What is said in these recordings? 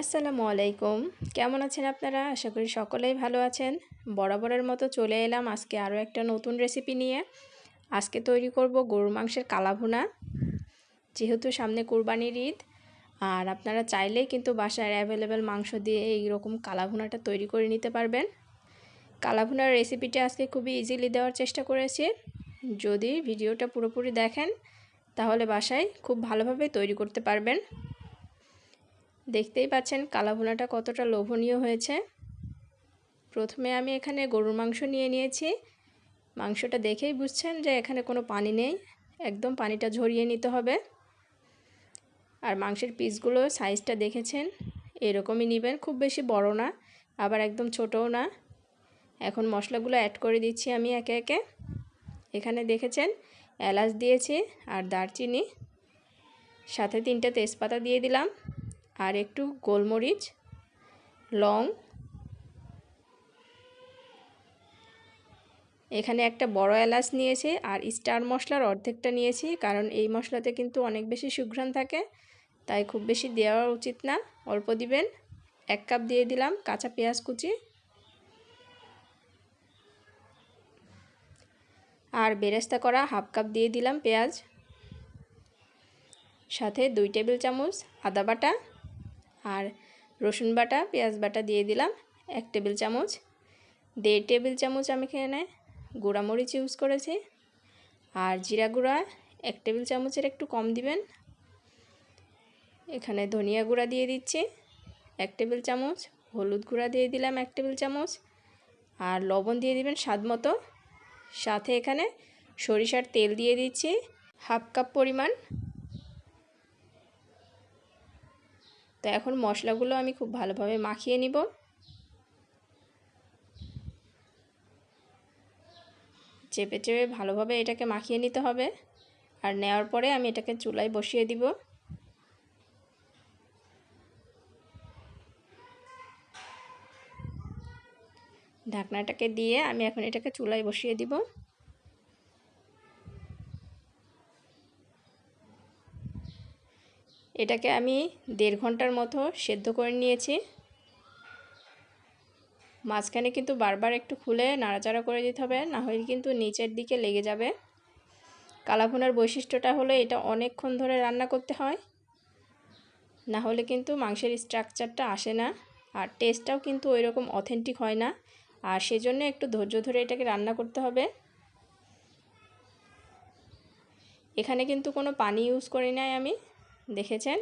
আসসালামু আলাইকুম। কেমন আছেন আপনারা? আশা করি সকলেই ভালো আছেন। বরাবরের মতো চলে এলাম আজকে আরও একটা নতুন রেসিপি নিয়ে। আজকে তৈরি করব গরুর মাংসের কালাভুনা। যেহেতু সামনে কোরবানির ঈদ, আর আপনারা চাইলেই কিন্তু বাসায় অ্যাভেলেবেল মাংস দিয়ে এই রকম কালাভুনাটা তৈরি করে নিতে পারবেন। কালাভুনার রেসিপিটা আজকে খুবই ইজিলি দেওয়ার চেষ্টা করেছি। যদি ভিডিওটা পুরোপুরি দেখেন, তাহলে বাসায় খুব ভালোভাবে তৈরি করতে পারবেন। দেখতেই পাচ্ছেন কালাভুনাটা কতটা লোভনীয় হয়েছে। প্রথমে আমি এখানে গরুর মাংস নিয়ে নিয়েছি। মাংসটা দেখেই বুঝছেন যে এখানে কোনো পানি নেই। একদম পানিটা ঝরিয়ে নিতে হবে। আর মাংসের পিসগুলো সাইজটা দেখেছেন? এরকমই নেবেন, খুব বেশি বড় না, আবার একদম ছোটও না। এখন মশলাগুলো অ্যাড করে দিচ্ছি আমি একে একে। এখানে দেখেছেন? এলাচ দিয়েছি আর দারচিনি। সাথে তিনটা তেজপাতা দিয়ে দিলাম। আর একটু গোলমরিচ, লং। এখানে একটা বড় এলাচ নিয়েছি আর স্টার মশলার অর্ধেকটা নিয়েছি, কারণ এই মশলাতে কিন্তু অনেক বেশি সুঘ্রাণ থাকে, তাই খুব বেশি দেওয়া উচিত না। অল্প দিবেন, এক কাপ দিয়ে দিলাম কাঁচা পেঁয়াজ কুচি। আর বেরেস্তা করা হাফ কাপ দিয়ে দিলাম পেঁয়াজ। সাথে দুই টেবিল চামচ আদা বাটা। আর রসুন বাটা, পেঁয়াজ বাটা দিয়ে দিলাম এক টেবিল চামচ। দেড় টেবিল চামচ আমি এখানে মরিচ ইউজ করেছি। আর জিরা গুঁড়া এক টেবিল চামচের একটু কম দিবেন। এখানে ধনিয়া গুঁড়া দিয়ে দিচ্ছি এক টেবিল চামচ, হলুদ গুঁড়া দিয়ে দিলাম এক টেবিল চামচ, আর লবণ দিয়ে দিবেন স্বাদ মতো। সাথে এখানে সরিষার তেল দিয়ে দিচ্ছি হাফ কাপ পরিমাণ তো এখন মশলাগুলো আমি খুব ভালোভাবে মাখিয়ে নিব। চেপে চেপে ভালোভাবে এটাকে মাখিয়ে নিতে হবে আর নেওয়ার পরে আমি এটাকে চুলায় বসিয়ে দিব। ঢাকনাটাকে দিয়ে আমি এখন এটাকে চুলায় বসিয়ে দিব। এটাকে আমি দেড় ঘণ্টার মতো সেদ্ধ করে নিয়েছি। মাঝখানে কিন্তু বারবার একটু খুলে নাড়াচাড়া করে দিতে হবে, না হলে কিন্তু নিচের দিকে লেগে যাবে। কালাভুনার বৈশিষ্ট্যটা হলো এটা অনেকক্ষণ ধরে রান্না করতে হয়, না হলে কিন্তু মাংসের স্ট্রাকচারটা আসে না আর টেস্টটাও কিন্তু ওই রকম অথেন্টিক হয় না। আর সেজন্য একটু ধৈর্য ধরে এটাকে রান্না করতে হবে। এখানে কিন্তু কোনো পানি ইউজ করি নাই আমি। দেখেছেন?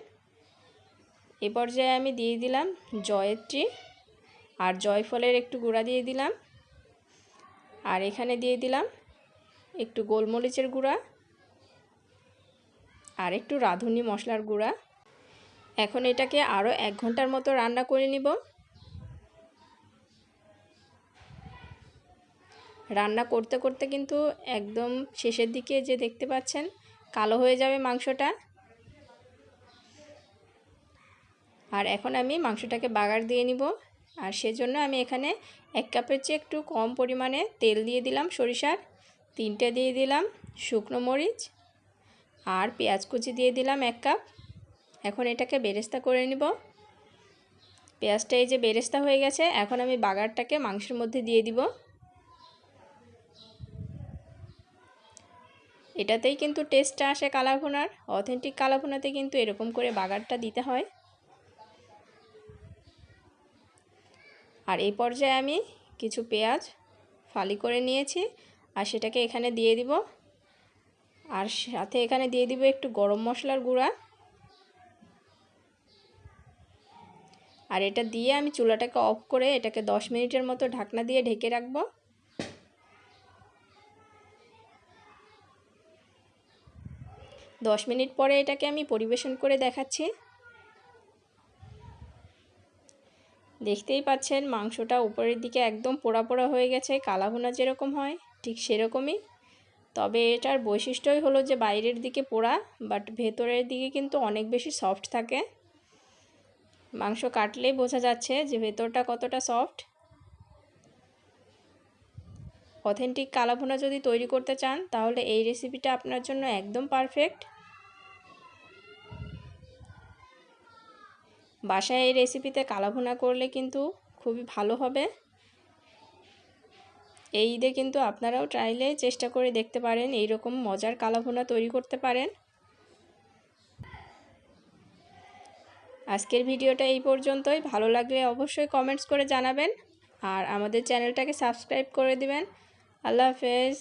এ পর্যায়ে আমি দিয়ে দিলাম জয়ত্রী আর জয়ফলের একটু গুঁড়া দিয়ে দিলাম। আর এখানে দিয়ে দিলাম একটু গোলমরিচের গুঁড়া আর একটু রাঁধুনি মশলার গুঁড়া। এখন এটাকে আরও এক ঘণ্টার মতো রান্না করে নিব। রান্না করতে করতে কিন্তু একদম শেষের দিকে যে দেখতে পাচ্ছেন, কালো হয়ে যাবে মাংসটা। আর এখন আমি মাংসটাকে বাগার দিয়ে নিব। আর সেজন্য আমি এখানে এক কাপের চেয়ে একটু কম পরিমাণে তেল দিয়ে দিলাম সরিষার। তিনটে দিয়ে দিলাম শুকনো মরিচ আর পেঁয়াজ কুচি দিয়ে দিলাম এক কাপ। এখন এটাকে বেরেস্তা করে নিব। পেঁয়াজটা এই যে বেরেস্তা হয়ে গেছে, এখন আমি বাগারটাকে মাংসের মধ্যে দিয়ে দিব। এটাতেই কিন্তু টেস্টটা আসে কালাভুনার অথেন্টিক কালাভুনাতে কিন্তু এরকম করে বাগারটা দিতে হয়। আর এই পর্যায়ে আমি কিছু পেঁয়াজ ফালি করে নিয়েছি আর সেটাকে এখানে দিয়ে দিব। আর সাথে এখানে দিয়ে দিব একটু গরম মশলার গুঁড়া। আর এটা দিয়ে আমি চুলাটাকে অফ করে এটাকে দশ মিনিটের মতো ঢাকনা দিয়ে ঢেকে রাখব। দশ মিনিট পরে এটাকে আমি পরিবেশন করে দেখাচ্ছি। দেখতেই পাচ্ছেন, মাংসটা উপরের দিকে একদম পোড়া পোড়া হয়ে গেছে, কালাভুনা যেরকম হয়, ঠিক সেরকমই। তবে এটার বৈশিষ্ট্যই হলো যে বাইরের দিকে পোড়া বাট ভেতরের দিকে কিন্তু অনেক বেশি সফট থাকে। মাংস কাটলেই বোঝা যাচ্ছে যে ভেতরটা কতটা সফট অথেন্টিক কালাভুনা যদি তৈরি করতে চান, তাহলে এই রেসিপিটা আপনার জন্য একদম পারফেক্ট বাসায় এই রেসিপিতে কালাভুনা করলে কিন্তু খুবই ভালো হবে। এই ঈদে কিন্তু আপনারাও ট্রাইলে চেষ্টা করে দেখতে পারেন এই রকম মজার কালাভুনা তৈরি করতে পারেন। আজকের ভিডিওটা এই পর্যন্তই। ভালো লাগলে অবশ্যই কমেন্টস করে জানাবেন আর আমাদের চ্যানেলটাকে সাবস্ক্রাইব করে দিবেন। আল্লাহ হাফেজ।